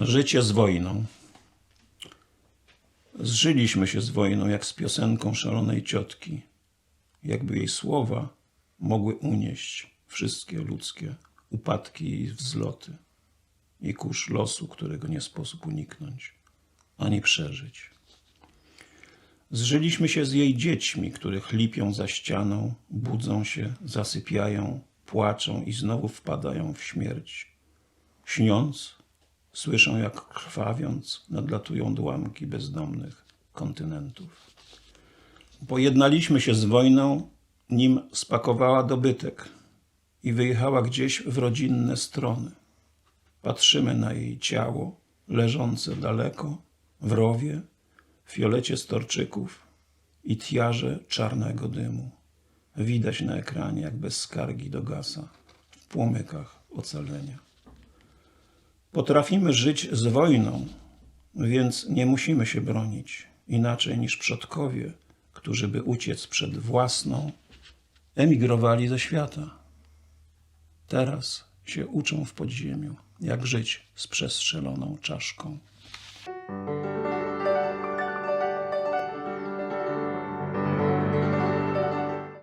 Życie z wojną. Zżyliśmy się z wojną, jak z piosenką szalonej ciotki. Jakby jej słowa mogły unieść wszystkie ludzkie upadki i wzloty i kurz losu, którego nie sposób uniknąć, ani przeżyć. Zżyliśmy się z jej dziećmi, które chlipią za ścianą, budzą się, zasypiają, płaczą i znowu wpadają w śmierć. Śniąc, słyszą jak krwawiąc nadlatują dłamki bezdomnych kontynentów. Pojednaliśmy się z wojną, nim spakowała dobytek i wyjechała gdzieś w rodzinne strony. Patrzymy na jej ciało, leżące daleko, w rowie, fiolecie storczyków i tiarze czarnego dymu. Widać na ekranie, jak bez skargi dogasa w płomykach ocalenia. Potrafimy żyć z wojną, więc nie musimy się bronić inaczej niż przodkowie, którzy by uciec przed własną, emigrowali ze świata. Teraz się uczą w podziemiu, jak żyć z przestrzeloną czaszką.